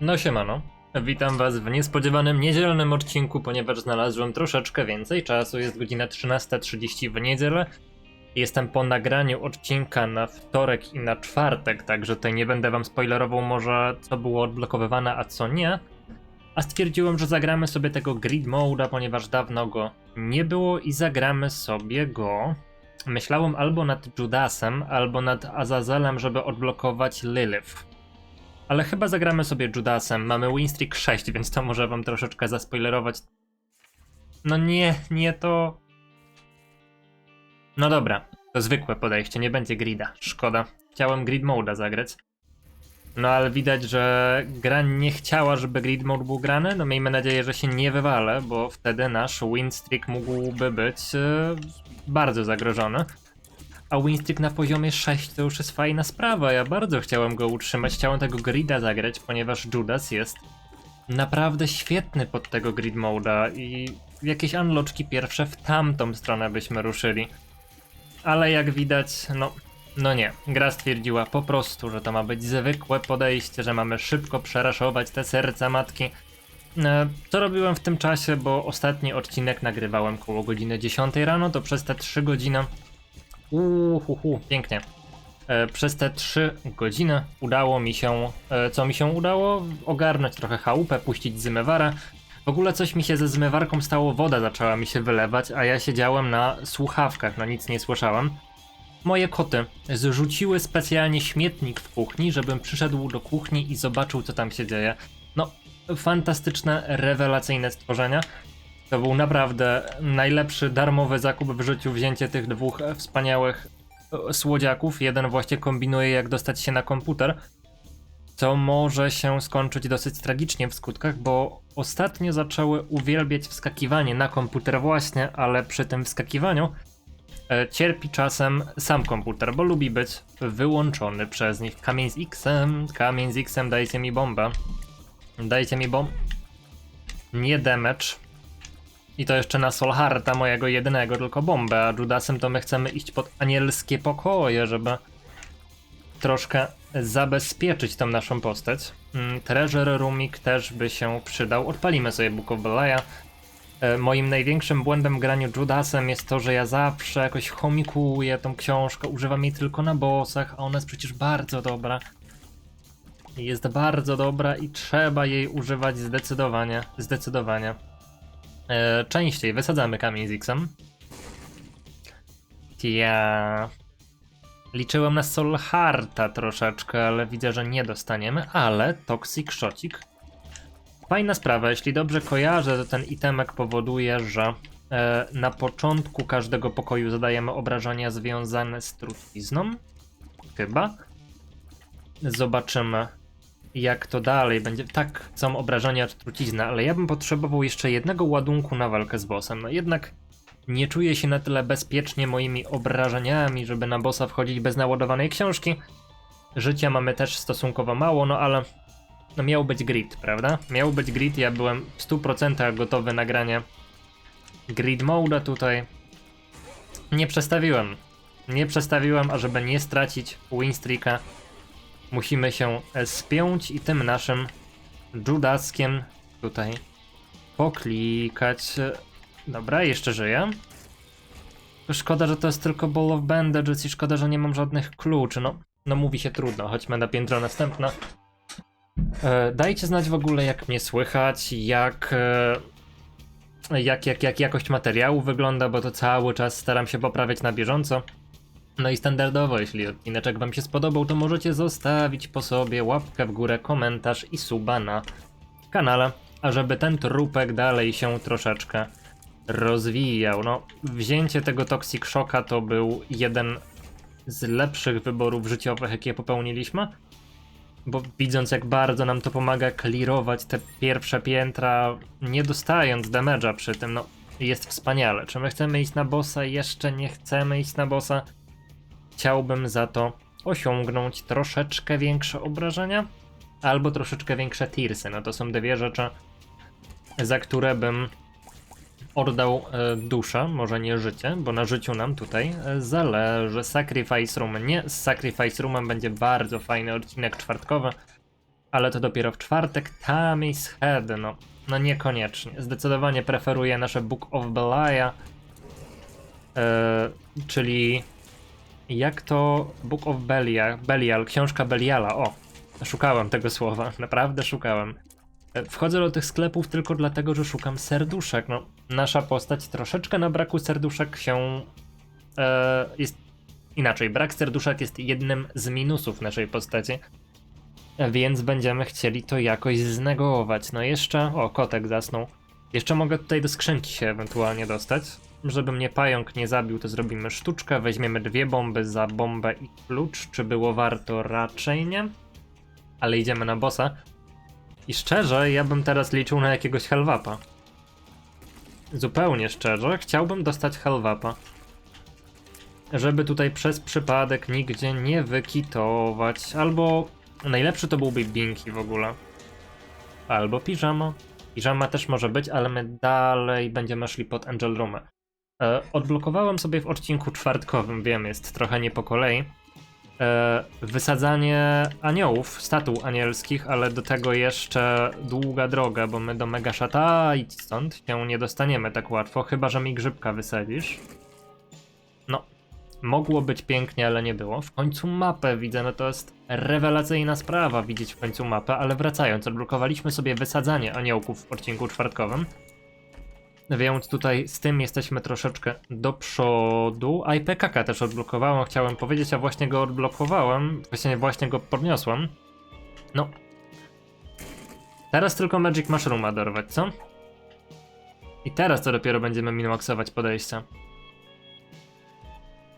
No siemano. Witam was w niespodziewanym niedzielnym odcinku, ponieważ znalazłem troszeczkę więcej czasu. Jest godzina 13.30 w niedzielę. Jestem po nagraniu odcinka na wtorek i na czwartek, także tutaj nie będę wam spoilerował może co było odblokowywane, a co nie. A stwierdziłem, że zagramy sobie tego grid moda, ponieważ dawno go nie było i zagramy sobie go. Myślałem albo nad Judasem, albo nad Azazelem, żeby odblokować Lilith. Ale chyba zagramy sobie Judasem. Mamy Winstreak 6, więc to może wam troszeczkę zaspoilerować. No nie, nie to. No dobra, to zwykłe podejście, nie będzie grida. Szkoda. Chciałem grid moda zagrać. No ale widać, że gra nie chciała, żeby grid mode był grany. No miejmy nadzieję, że się nie wywalę, bo wtedy nasz winstreak mógłby być e, bardzo zagrożony. A winstreak na poziomie 6 to już jest fajna sprawa. Ja bardzo chciałem go utrzymać, chciałem tego grida zagrać, ponieważ Judas jest naprawdę świetny pod tego grid moda i jakieś unloczki pierwsze w tamtą stronę byśmy ruszyli. Ale jak widać, no, no nie. Gra stwierdziła po prostu, że to ma być zwykłe podejście, że mamy szybko przeraszować te serca matki. E, Co robiłem w tym czasie, bo ostatni odcinek nagrywałem koło godziny 10 rano, to przez te 3 godziny Uhuhu, pięknie. E, przez te 3 godziny udało mi się, e, co mi się udało? Ogarnąć trochę chałupę, puścić zmywara. W ogóle coś mi się ze zmywarką stało, woda zaczęła mi się wylewać, a ja siedziałem na słuchawkach, no nic nie słyszałem. Moje koty zrzuciły specjalnie śmietnik w kuchni, żebym przyszedł do kuchni i zobaczył, co tam się dzieje. No, fantastyczne, rewelacyjne stworzenia. To był naprawdę najlepszy darmowy zakup w życiu, wzięcie tych dwóch wspaniałych e, słodziaków. Jeden właśnie kombinuje, jak dostać się na komputer, co może się skończyć dosyć tragicznie w skutkach, bo ostatnio zaczęły uwielbiać wskakiwanie na komputer właśnie, ale przy tym wskakiwaniu e, cierpi czasem sam komputer, bo lubi być wyłączony przez nich. Kamień z X-em, kamień z X-em, dajcie mi bombę. Dajcie mi bomb. Nie damage. I to jeszcze na Solharta, mojego jedynego, tylko bombę, a Judasem to my chcemy iść pod anielskie pokoje, żeby troszkę zabezpieczyć tą naszą postać. Mm, Treasure Roomik też by się przydał. Odpalimy sobie Book of Belaya. E, Moim największym błędem graniu Judasem jest to, że ja zawsze jakoś chomikuję tą książkę, używam jej tylko na bossach, a ona jest przecież bardzo dobra. Jest bardzo dobra i trzeba jej używać zdecydowanie, zdecydowanie. E, częściej wysadzamy kamień z X-em. Ja liczyłem na Solharta troszeczkę, ale widzę, że nie dostaniemy, ale Toxic Shocik. Fajna sprawa, jeśli dobrze kojarzę, to ten itemek powoduje, że e, na początku każdego pokoju zadajemy obrażenia związane z trucizną. Chyba. Zobaczymy, jak to dalej będzie. Tak, są obrażenia czy trucizna, ale ja bym potrzebował jeszcze jednego ładunku na walkę z bossem. No jednak nie czuję się na tyle bezpiecznie moimi obrażeniami, żeby na bossa wchodzić bez naładowanej książki. Życia mamy też stosunkowo mało, no ale no miał być grid, prawda? Miał być grid, ja byłem w 100% gotowy na granie grid moda tutaj. Nie przestawiłem. Nie przestawiłem, ażeby nie stracić winstreaka. Musimy się spiąć i tym naszym Judaskiem tutaj poklikać. Dobra, jeszcze żyję. Szkoda, że to jest tylko Ball of Bandages i szkoda, że nie mam żadnych kluczy. No, no mówi się trudno, chodźmy na piętro następne. E, dajcie znać w ogóle jak mnie słychać, jak, e, jak, jak, jak jakość materiału wygląda, bo to cały czas staram się poprawiać na bieżąco. No i standardowo, jeśli odcineczek wam się spodobał, to możecie zostawić po sobie łapkę w górę, komentarz i suba na kanale, a żeby ten trupek dalej się troszeczkę rozwijał. No, wzięcie tego Toxic Shocka to był jeden z lepszych wyborów życiowych, jakie popełniliśmy. Bo widząc jak bardzo nam to pomaga clearować te pierwsze piętra, nie dostając damage'a przy tym, no jest wspaniale. Czy my chcemy iść na bossa? Jeszcze nie chcemy iść na bossa. Chciałbym za to osiągnąć troszeczkę większe obrażenia albo troszeczkę większe tirsy. No to są dwie rzeczy, za które bym oddał e, duszę, może nie życie, bo na życiu nam tutaj e, zależy. Sacrifice Room nie, z Sacrifice Roomem będzie bardzo fajny odcinek czwartkowy. ale to dopiero w czwartek. Tammy's Head, no, no niekoniecznie. Zdecydowanie preferuję nasze Book of Belial, e, czyli jak to Book of Belial, Belial, książka Beliala, o, szukałem tego słowa, naprawdę szukałem. E, Wchodzę do tych sklepów tylko dlatego, że szukam serduszek. No, nasza postać troszeczkę na braku serduszek się e, jest inaczej. Brak serduszek jest jednym z minusów naszej postaci. E, Więc będziemy chcieli to jakoś znegować. No jeszcze. O, kotek zasnął. Jeszcze mogę tutaj do skrzynki się ewentualnie dostać. Żeby mnie pająk nie zabił, to zrobimy sztuczkę. Weźmiemy dwie bomby za bombę i klucz. Czy było warto? Raczej nie. Ale idziemy na bossa. I szczerze, ja bym teraz liczył na jakiegoś Helwapa. Zupełnie szczerze, chciałbym dostać Helwapa. Żeby tutaj przez przypadek nigdzie nie wykitować. Albo najlepszy to byłby Binky w ogóle. Albo Piżama. Piżama też może być, ale my dalej będziemy szli pod Angel Roomę. E, odblokowałem sobie w odcinku czwartkowym, wiem, jest trochę nie po kolei. E, wysadzanie aniołów, statuł anielskich, ale do tego jeszcze długa droga, bo my do Megashata i stąd się nie dostaniemy tak łatwo, chyba że mi grzybka wysadzisz. No, mogło być pięknie, ale nie było. W końcu mapę widzę, no to jest rewelacyjna sprawa widzieć w końcu mapę, ale wracając, odblokowaliśmy sobie wysadzanie aniołków w odcinku czwartkowym. Więc tutaj z tym jesteśmy troszeczkę do przodu. A i PKK też odblokowałem, chciałem powiedzieć, a właśnie go odblokowałem. Właśnie, właśnie go podniosłem. No. Teraz tylko Magic Mushrooma dorwać, co? I teraz to dopiero będziemy minmaxować podejścia.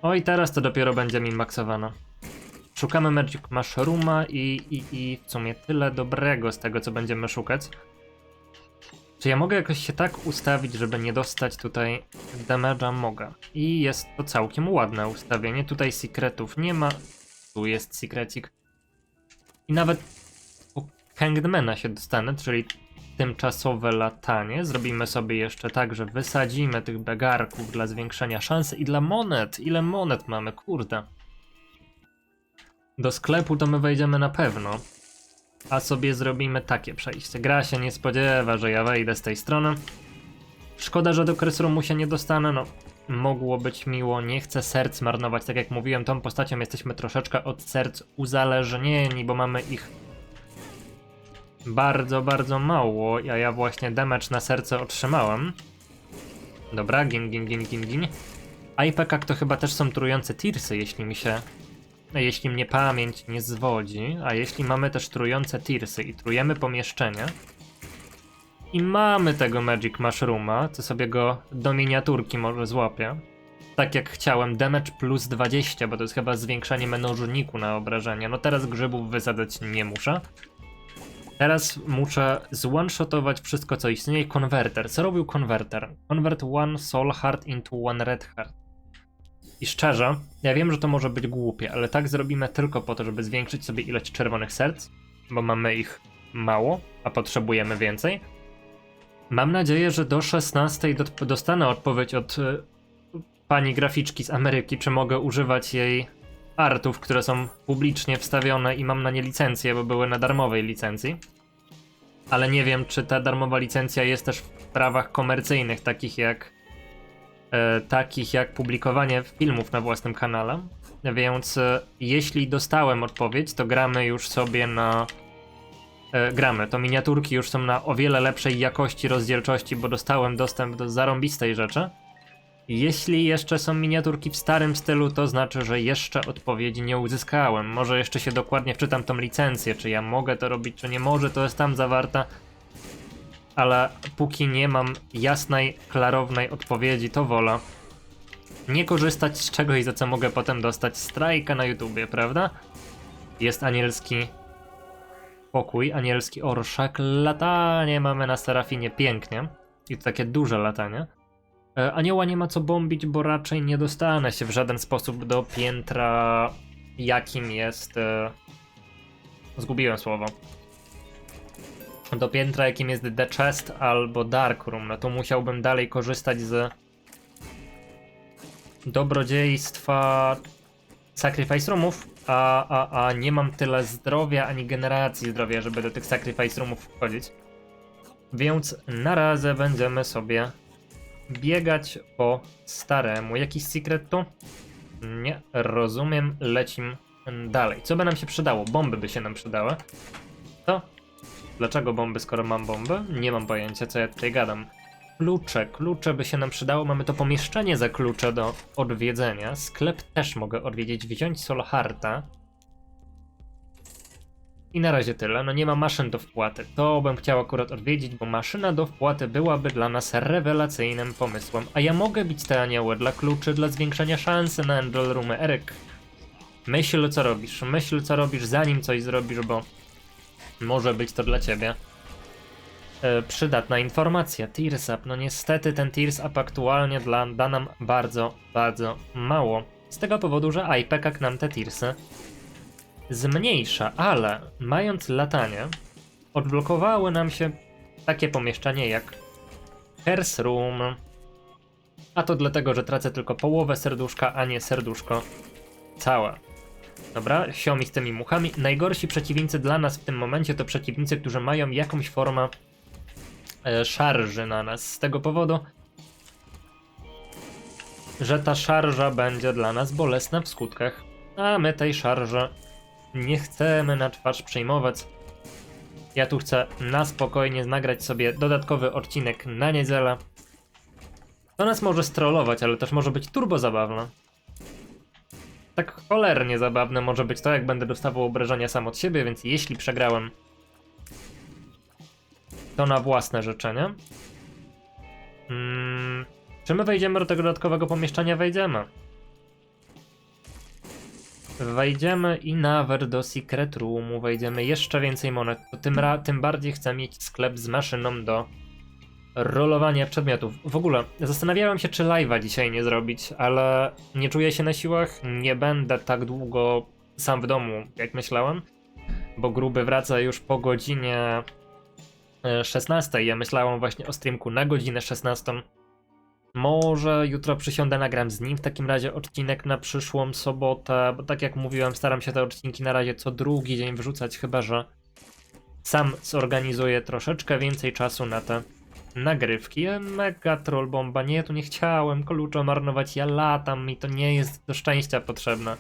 Oj, teraz to dopiero będzie minmaxowane. Szukamy Magic Mushrooma i, i, i w sumie tyle dobrego z tego, co będziemy szukać. Czy ja mogę jakoś się tak ustawić, żeby nie dostać tutaj damage'a? Mogę. I jest to całkiem ładne ustawienie. Tutaj secretów nie ma. Tu jest secretik. I nawet po Hangedmana się dostanę, czyli tymczasowe latanie. Zrobimy sobie jeszcze tak, że wysadzimy tych begarków dla zwiększenia szansy i dla monet. Ile monet mamy? Kurde. Do sklepu to my wejdziemy na pewno. A sobie zrobimy takie przejście. Gra się nie spodziewa, że ja wejdę z tej strony. Szkoda, że do Krysrumu się nie dostanę, no mogło być miło, nie chcę serc marnować, tak jak mówiłem, tą postacią jesteśmy troszeczkę od serc uzależnieni, bo mamy ich bardzo, bardzo mało, a ja właśnie damage na serce otrzymałem. Dobra, gin, gin, gin, gin, gin. A i to chyba też są trujące tirsy, jeśli mi się jeśli mnie pamięć nie zwodzi, a jeśli mamy też trujące tirsy i trujemy pomieszczenie i mamy tego Magic Mushrooma, to sobie go do miniaturki może złapię. Tak jak chciałem, damage plus 20, bo to jest chyba zwiększanie mnożniku na obrażenia. No teraz grzybów wysadzać nie muszę. Teraz muszę zone-shotować wszystko co istnieje. Konwerter. Co robił konwerter? Convert one soul heart into one red heart. I szczerze, ja wiem, że to może być głupie, ale tak zrobimy tylko po to, żeby zwiększyć sobie ilość czerwonych serc, bo mamy ich mało, a potrzebujemy więcej. Mam nadzieję, że do 16 do, dostanę odpowiedź od y, pani graficzki z Ameryki, czy mogę używać jej artów, które są publicznie wstawione i mam na nie licencję, bo były na darmowej licencji. Ale nie wiem, czy ta darmowa licencja jest też w prawach komercyjnych, takich jak e, takich jak publikowanie filmów na własnym kanale. Więc e, jeśli dostałem odpowiedź, to gramy już sobie na. E, gramy. To miniaturki już są na o wiele lepszej jakości rozdzielczości, bo dostałem dostęp do zarąbistej rzeczy. Jeśli jeszcze są miniaturki w starym stylu, to znaczy, że jeszcze odpowiedzi nie uzyskałem. Może jeszcze się dokładnie wczytam tą licencję, czy ja mogę to robić, czy nie może, to jest tam zawarta ale póki nie mam jasnej, klarownej odpowiedzi, to wolę nie korzystać z czegoś, za co mogę potem dostać strajka na YouTubie, prawda? Jest anielski pokój, anielski orszak, latanie mamy na Serafinie pięknie i to takie duże latanie. E, Anioła nie ma co bombić, bo raczej nie dostanę się w żaden sposób do piętra, jakim jest... E... Zgubiłem słowo do piętra, jakim jest The Chest albo Dark Room, no to musiałbym dalej korzystać z dobrodziejstwa Sacrifice Roomów, a, a, a nie mam tyle zdrowia ani generacji zdrowia, żeby do tych sacrifice roomów wchodzić. Więc na razie będziemy sobie biegać po staremu. Jakiś secret tu? Nie, rozumiem, lecim dalej. Co by nam się przydało? Bomby by się nam przydały. To? Dlaczego bomby, skoro mam bomby? Nie mam pojęcia, co ja tutaj gadam. Klucze, klucze by się nam przydało. Mamy to pomieszczenie za klucze do odwiedzenia. Sklep też mogę odwiedzić, wziąć Solharta. I na razie tyle. No nie ma maszyn do wpłaty. To bym chciał akurat odwiedzić, bo maszyna do wpłaty byłaby dla nas rewelacyjnym pomysłem. A ja mogę bić te anioły dla kluczy, dla zwiększenia szansy na Angel Roomy. Eryk, myśl co robisz. Myśl co robisz zanim coś zrobisz, bo może być to dla ciebie e, przydatna informacja. Tears Up. No niestety ten Tears Up aktualnie dla, da nam bardzo, bardzo mało. Z tego powodu, że IPEC nam te Tearsy zmniejsza, ale mając latanie, odblokowały nam się takie pomieszczenie jak Curse Room. A to dlatego, że tracę tylko połowę serduszka, a nie serduszko całe. Dobra, siomi z tymi muchami. Najgorsi przeciwnicy dla nas w tym momencie to przeciwnicy, którzy mają jakąś formę e, szarży na nas. Z tego powodu, że ta szarża będzie dla nas bolesna w skutkach, a my tej szarży nie chcemy na twarz przejmować. Ja tu chcę na spokojnie nagrać sobie dodatkowy odcinek na niedzielę. To nas może strollować, ale też może być turbo zabawne. Tak cholernie zabawne może być to, jak będę dostawał obrażenia sam od siebie, więc jeśli przegrałem, to na własne życzenie. Mm, czy my wejdziemy do tego dodatkowego pomieszczenia? Wejdziemy. Wejdziemy i nawet do Secret Roomu wejdziemy jeszcze więcej monet, tym, tym bardziej chcę mieć sklep z maszyną do rolowania przedmiotów. W ogóle zastanawiałem się, czy live'a dzisiaj nie zrobić, ale nie czuję się na siłach, nie będę tak długo sam w domu, jak myślałem, bo gruby wraca już po godzinie e, 16. Ja myślałem właśnie o streamku na godzinę 16. Może jutro przysiądę, nagram z nim w takim razie odcinek na przyszłą sobotę, bo tak jak mówiłem, staram się te odcinki na razie co drugi dzień wrzucać, chyba że sam zorganizuję troszeczkę więcej czasu na te nagrywki. E, Mega troll bomba, nie, tu nie chciałem klucza marnować, ja latam, mi to nie jest do szczęścia potrzebne.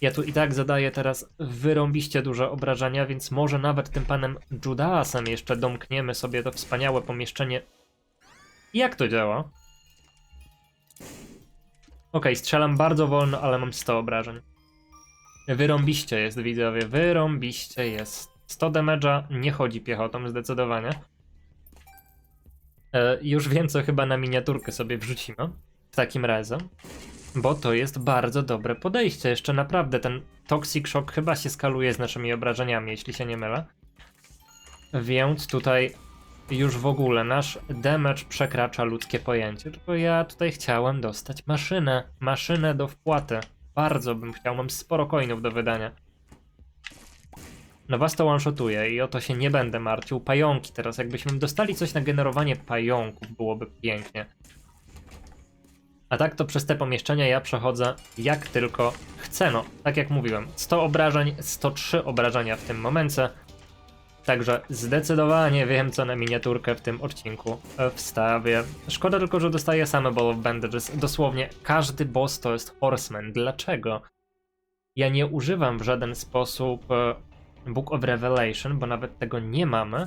Ja tu i tak zadaję teraz wyrąbiście duże obrażenia, więc może nawet tym panem Judasem jeszcze domkniemy sobie to wspaniałe pomieszczenie jak to działa? Okej, strzelam bardzo wolno, ale mam 100 obrażeń. Wyrąbiście jest, widzowie, wyrąbiście jest. 100 damage'a nie chodzi piechotą, zdecydowanie. E, już wiem, co chyba na miniaturkę sobie wrzucimy. W takim razie. Bo to jest bardzo dobre podejście. Jeszcze naprawdę ten Toxic Shock chyba się skaluje z naszymi obrażeniami, jeśli się nie mylę. Więc tutaj już w ogóle nasz damage przekracza ludzkie pojęcie. Tylko ja tutaj chciałem dostać maszynę. Maszynę do wpłaty. Bardzo bym chciał, mam sporo coinów do wydania. No was to one-shotuje i o to się nie będę martwił. Pająki teraz, jakbyśmy dostali coś na generowanie pająków, byłoby pięknie. A tak to przez te pomieszczenia ja przechodzę jak tylko chcę. No, tak jak mówiłem, 100 obrażeń, 103 obrażenia w tym momencie. Także zdecydowanie wiem, co na miniaturkę w tym odcinku e, wstawię. Szkoda tylko, że dostaję same Ball of Bandages. Dosłownie każdy boss to jest Horseman. Dlaczego? Ja nie używam w żaden sposób e, Book of Revelation, bo nawet tego nie mamy.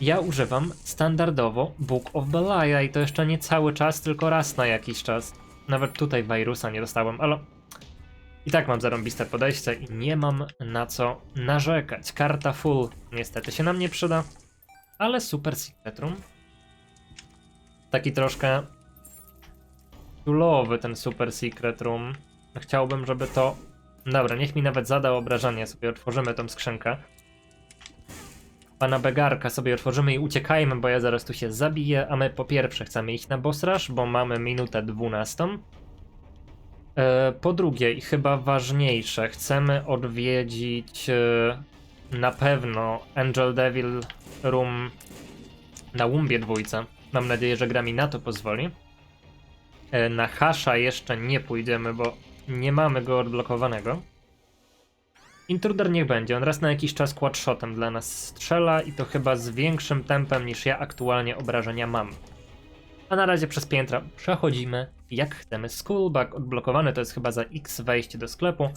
Ja używam standardowo Book of Belial i to jeszcze nie cały czas, tylko raz na jakiś czas. Nawet tutaj wirusa nie dostałem, ale i tak mam zarąbiste podejście i nie mam na co narzekać. Karta full niestety się nam nie przyda, ale super secret room. Taki troszkę tulowy ten super secret room. Chciałbym, żeby to... Dobra, niech mi nawet zada obrażenie, sobie otworzymy tą skrzynkę. Pana Begarka sobie otworzymy i uciekajmy, bo ja zaraz tu się zabiję, a my po pierwsze chcemy iść na boss rush, bo mamy minutę 12. E, Po drugie, i chyba ważniejsze, chcemy odwiedzić e, na pewno Angel Devil Room na Wumbie dwójce. Mam nadzieję, że gra mi na to pozwoli. E, Na Hasha jeszcze nie pójdziemy, bo Nie mamy go odblokowanego. Intruder niech będzie, on raz na jakiś czas quadshotem dla nas strzela i to chyba z większym tempem niż ja aktualnie obrażenia mam. A na razie przez piętra przechodzimy jak chcemy. Skullback odblokowany to jest chyba za X wejście do sklepu.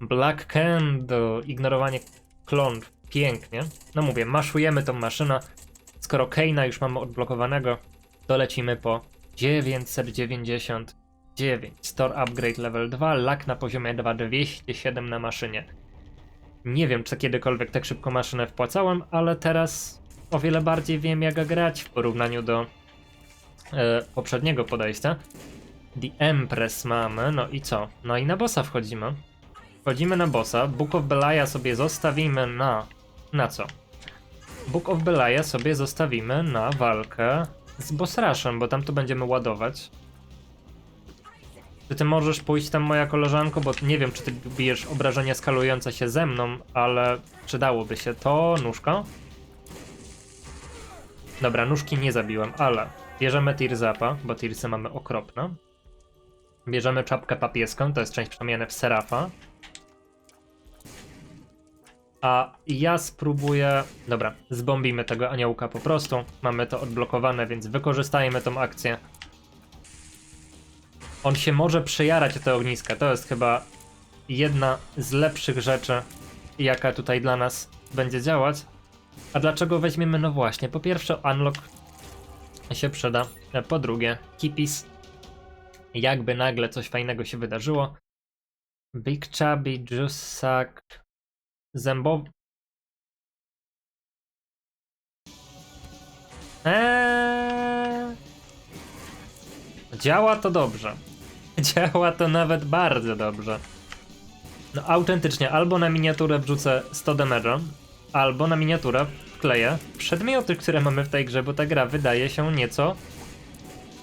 Black Candle, ignorowanie klątw, pięknie. No mówię, maszujemy tą maszynę. Skoro Kane'a już mamy odblokowanego, to lecimy po 999. Store Upgrade Level 2, lak na poziomie 2, 207 na maszynie. Nie wiem, czy kiedykolwiek tak szybko maszynę wpłacałem, ale teraz o wiele bardziej wiem, jak grać w porównaniu do e, poprzedniego podejścia. The Empress mamy, no i co? No i na bossa wchodzimy. Wchodzimy na bossa. Book of Belaya sobie zostawimy na... Na co? Book of Belaya sobie zostawimy na walkę z Boss Rushem, bo tam to będziemy ładować. Czy ty możesz pójść tam, moja koleżanko, bo nie wiem, czy ty bijesz obrażenia skalujące się ze mną, ale przydałoby się to. Nóżka. Dobra, nóżki nie zabiłem, ale bierzemy Tirzapa, bo Tirsy mamy okropne. Bierzemy czapkę papieską, to jest część przemiany w Serafa. A ja spróbuję. Dobra, zbombimy tego aniołka po prostu. Mamy to odblokowane, więc wykorzystajmy tą akcję. On się może przyjarać o te ogniska. To jest chyba jedna z lepszych rzeczy, jaka tutaj dla nas będzie działać. A dlaczego weźmiemy? No właśnie, po pierwsze, unlock się przyda. Po drugie, kipis. Jakby nagle coś fajnego się wydarzyło. Big Chubby, Juice Sack, Zębowy. Eee... Działa to dobrze. Działa to nawet bardzo dobrze. No autentycznie, albo na miniaturę wrzucę 100 damage'a, albo na miniaturę wkleję przedmioty, które mamy w tej grze, bo ta gra wydaje się nieco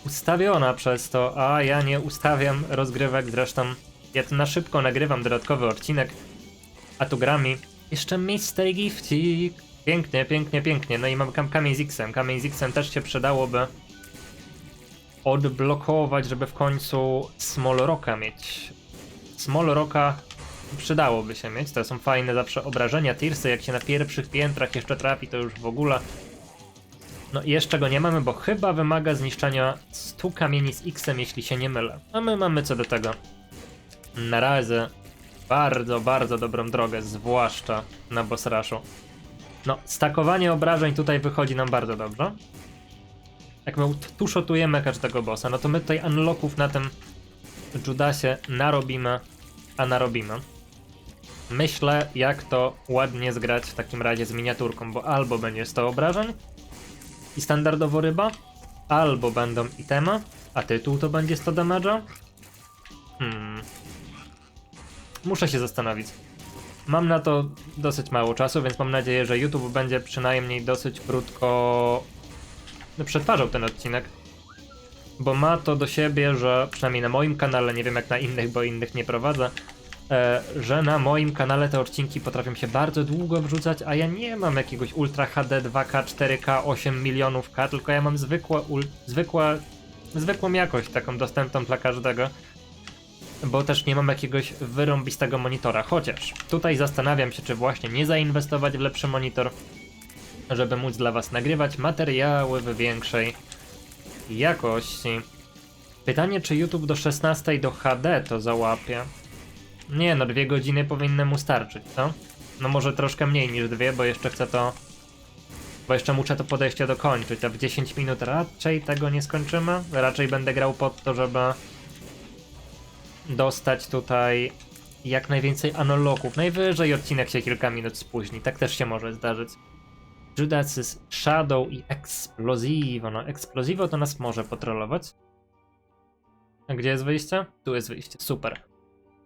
ustawiona przez to, a ja nie ustawiam rozgrywek, zresztą ja tu na szybko nagrywam dodatkowy odcinek, a tu grami. Jeszcze Mystery Giftik. Pięknie, pięknie, pięknie. No i mam kam kamień z X-em. Kamień z X-em też się przydałoby odblokować, żeby w końcu Small Rocka mieć. Small Rocka przydałoby się mieć. To są fajne zawsze obrażenia. Tirsy, jak się na pierwszych piętrach jeszcze trafi, to już w ogóle. No i jeszcze go nie mamy, bo chyba wymaga zniszczenia 100 kamieni z X-em, jeśli się nie mylę. A my mamy co do tego. Na razie bardzo, bardzo dobrą drogę, zwłaszcza na boss rushu. No, stakowanie obrażeń tutaj wychodzi nam bardzo dobrze. Jak my tu każdego bossa, no to my tutaj unlocków na tym Judasie narobimy, a narobimy. Myślę, jak to ładnie zgrać w takim razie z miniaturką, bo albo będzie 100 obrażeń i standardowo ryba, albo będą itemy, a tytuł to będzie 100 damage'a. Hmm, Muszę się zastanowić. Mam na to dosyć mało czasu, więc mam nadzieję, że YouTube będzie przynajmniej dosyć krótko przetwarzał ten odcinek. Bo ma to do siebie, że przynajmniej na moim kanale, nie wiem jak na innych, bo innych nie prowadzę, e, że na moim kanale te odcinki potrafią się bardzo długo wrzucać, a ja nie mam jakiegoś Ultra HD 2K, 4K, 8 milionów K, tylko ja mam zwykłe, zwykłe, zwykłą jakość, taką dostępną dla każdego bo też nie mam jakiegoś wyrąbistego monitora. Chociaż tutaj zastanawiam się, czy właśnie nie zainwestować w lepszy monitor, żeby móc dla Was nagrywać materiały w większej jakości. Pytanie, czy YouTube do 16 do HD to załapie? Nie, no dwie godziny powinny mu starczyć, co? No może troszkę mniej niż dwie, bo jeszcze chcę to... Bo jeszcze muszę to podejście dokończyć, a w 10 minut raczej tego nie skończymy. Raczej będę grał pod to, żeby dostać tutaj jak najwięcej analoków. Najwyżej odcinek się kilka minut spóźni, tak też się może zdarzyć. Judas's Shadow i Explosivo. No, Explosivo to nas może potrolować. A gdzie jest wyjście? Tu jest wyjście, super.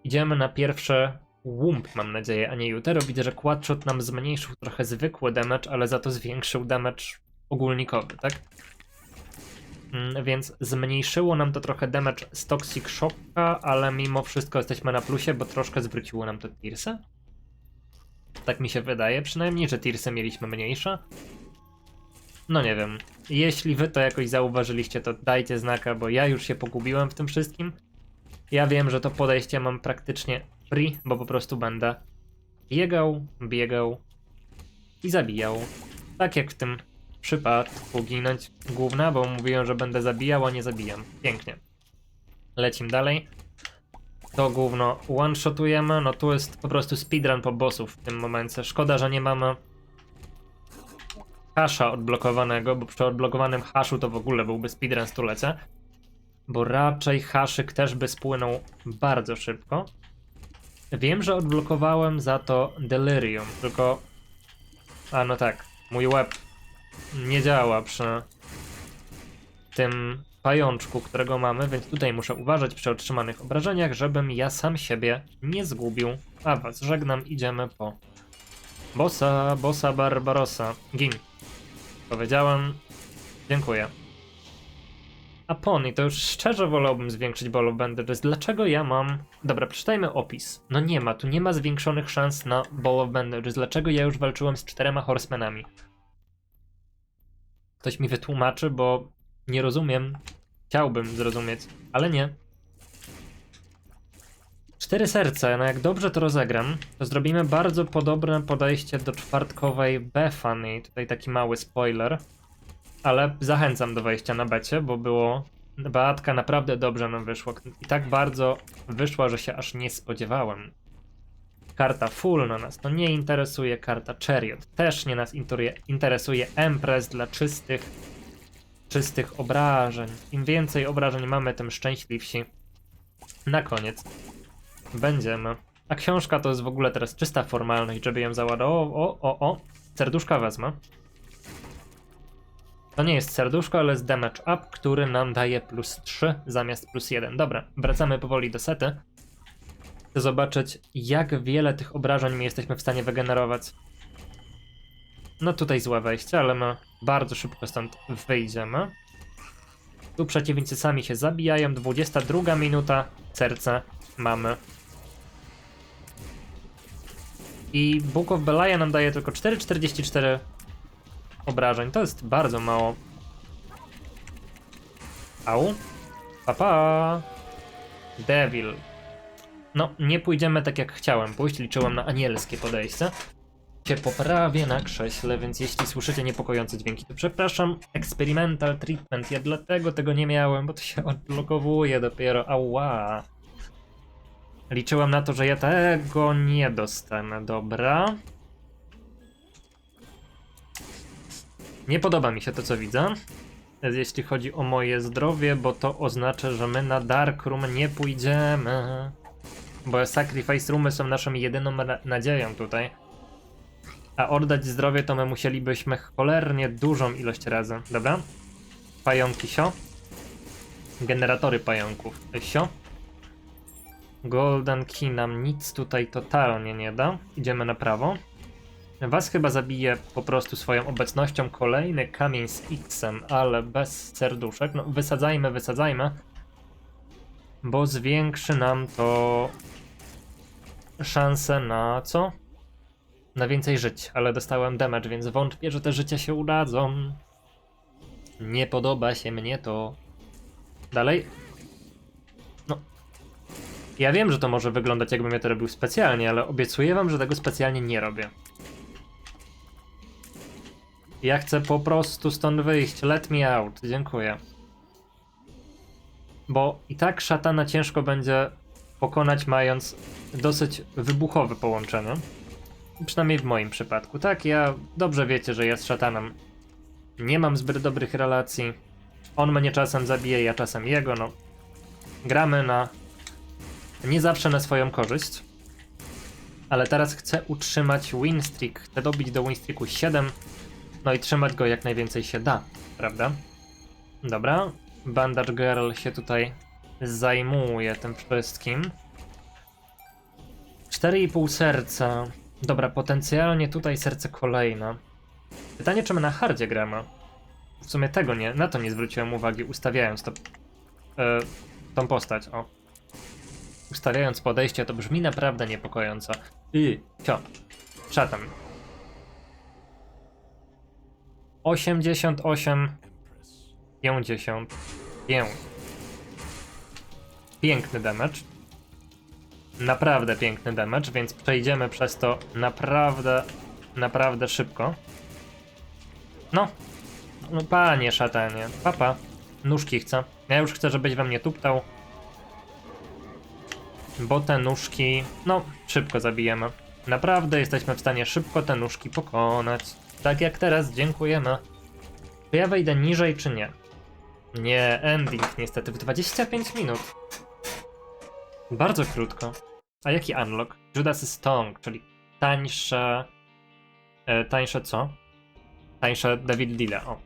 Idziemy na pierwsze Wump, mam nadzieję, a nie Jutero. Widzę, że Quadshot nam zmniejszył trochę zwykły damage, ale za to zwiększył damage ogólnikowy, tak? Mm, więc zmniejszyło nam to trochę damage z Toxic Shocka, ale mimo wszystko jesteśmy na plusie, bo troszkę zwróciło nam to Tirsy. Tak mi się wydaje przynajmniej, że Tirsy mieliśmy mniejsze. No nie wiem. Jeśli wy to jakoś zauważyliście, to dajcie znaka, bo ja już się pogubiłem w tym wszystkim. Ja wiem, że to podejście mam praktycznie free, bo po prostu będę biegał, biegał i zabijał. Tak jak w tym przypadku ginąć główna, bo mówiłem, że będę zabijał, a nie zabijam. Pięknie. Lecim dalej. To gówno one-shotujemy, no tu jest po prostu speedrun po bossów w tym momencie. Szkoda, że nie mamy hasza odblokowanego, bo przy odblokowanym haszu to w ogóle byłby speedrun stulecia. Bo raczej haszyk też by spłynął bardzo szybko. Wiem, że odblokowałem za to Delirium, tylko... A no tak, mój web nie działa przy tym pajączku, którego mamy, więc tutaj muszę uważać przy otrzymanych obrażeniach, żebym ja sam siebie nie zgubił. A was żegnam, idziemy po bossa, bossa Barbarossa. Gin. Powiedziałem. Dziękuję. A pony, to już szczerze wolałbym zwiększyć ball of bandages. Dlaczego ja mam... Dobra, przeczytajmy opis. No nie ma, tu nie ma zwiększonych szans na ball of bandages. Dlaczego ja już walczyłem z czterema horsemenami? Ktoś mi wytłumaczy, bo nie rozumiem. Chciałbym zrozumieć, ale nie. Cztery serca, no jak dobrze to rozegram, to zrobimy bardzo podobne podejście do czwartkowej Bethany. Tutaj taki mały spoiler. Ale zachęcam do wejścia na becie, bo było. Beatka naprawdę dobrze nam wyszło. I tak bardzo wyszła, że się aż nie spodziewałem. Karta full na nas to nie interesuje, karta Chariot też nie nas interesuje Empress dla czystych, czystych obrażeń. Im więcej obrażeń mamy, tym szczęśliwsi. Na koniec będziemy. A książka to jest w ogóle teraz czysta formalność, żeby ją załadować. O, o, o, o, serduszka wezmę. To nie jest serduszko, ale jest damage up, który nam daje plus 3 zamiast plus 1. Dobra, wracamy powoli do sety. Chcę zobaczyć, jak wiele tych obrażeń my jesteśmy w stanie wygenerować. No tutaj złe wejście, ale my bardzo szybko stąd wyjdziemy. Tu przeciwnicy sami się zabijają. 22 minuta, serce mamy. I Book of Belaya nam daje tylko 4,44 obrażeń. To jest bardzo mało. Au. Papa. Devil. No, nie pójdziemy tak jak chciałem pójść. Liczyłem na anielskie podejście. Się poprawię na krześle, więc jeśli słyszycie niepokojące dźwięki, to przepraszam. Experimental treatment. Ja dlatego tego nie miałem, bo to się odblokowuje dopiero. Ała. Liczyłem na to, że ja tego nie dostanę. Dobra. Nie podoba mi się to, co widzę. Jeśli chodzi o moje zdrowie, bo to oznacza, że my na Dark Room nie pójdziemy. Bo Sacrifice Roomy są naszą jedyną na nadzieją tutaj. A oddać zdrowie to my musielibyśmy cholernie dużą ilość razy. Dobra? Pająki sio. Generatory pająków sio. Golden Key nam nic tutaj totalnie nie da. Idziemy na prawo. Was chyba zabije po prostu swoją obecnością kolejny kamień z X-em, ale bez serduszek. No, wysadzajmy, wysadzajmy. Bo zwiększy nam to szanse na co? Na więcej żyć, ale dostałem damage, więc wątpię, że te życia się udadzą. Nie podoba się mnie to. Dalej. No. Ja wiem, że to może wyglądać jakbym ja to robił specjalnie, ale obiecuję wam, że tego specjalnie nie robię. Ja chcę po prostu stąd wyjść. Let me out. Dziękuję. Bo i tak szatana ciężko będzie pokonać, mając dosyć wybuchowe połączenie. Przynajmniej w moim przypadku. Tak, ja dobrze wiecie, że ja z szatanem nie mam zbyt dobrych relacji. On mnie czasem zabije, ja czasem jego, no. Gramy na. Nie zawsze na swoją korzyść. Ale teraz chcę utrzymać win streak. Chcę dobić do win streaku 7. No i trzymać go jak najwięcej się da, prawda? Dobra. Bandage Girl się tutaj zajmuje tym wszystkim. 4,5 serca. Dobra, potencjalnie tutaj serce kolejne. Pytanie, czy my na hardzie gramy? W sumie tego nie, na to nie zwróciłem uwagi, ustawiając to, e, tą postać, o. Ustawiając podejście, to brzmi naprawdę niepokojąco. I, cio, szatan. 88, 55. piękny damage. Naprawdę piękny damage, więc przejdziemy przez to naprawdę, naprawdę szybko. No. No panie szatanie. Papa. Nóżki chcę. Ja już chcę, żebyś we mnie tuptał. Bo te nóżki, no, szybko zabijemy. Naprawdę jesteśmy w stanie szybko te nóżki pokonać. Tak jak teraz, dziękujemy. Czy ja wejdę niżej, czy nie? Nie, ending niestety w 25 minut. Bardzo krótko. A jaki unlock? Judas Stone, czyli tańsze... E, tańsze co? Tańsze David Deal, o.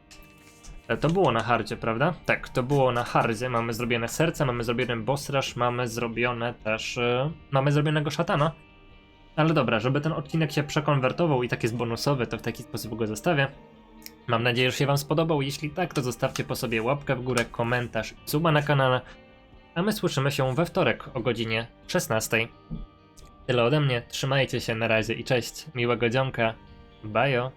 E, To było na hardzie, prawda? Tak, to było na hardzie. Mamy zrobione serce, mamy zrobiony boss rush, mamy zrobione też... E, mamy zrobionego szatana. Ale dobra, żeby ten odcinek się przekonwertował i tak jest bonusowy, to w taki sposób go zostawię. Mam nadzieję, że się wam spodobał. Jeśli tak, to zostawcie po sobie łapkę w górę, komentarz suba na kanale. A my słyszymy się we wtorek o godzinie 16. Tyle ode mnie, trzymajcie się na razie i cześć. Miłego dzionka. Bajo.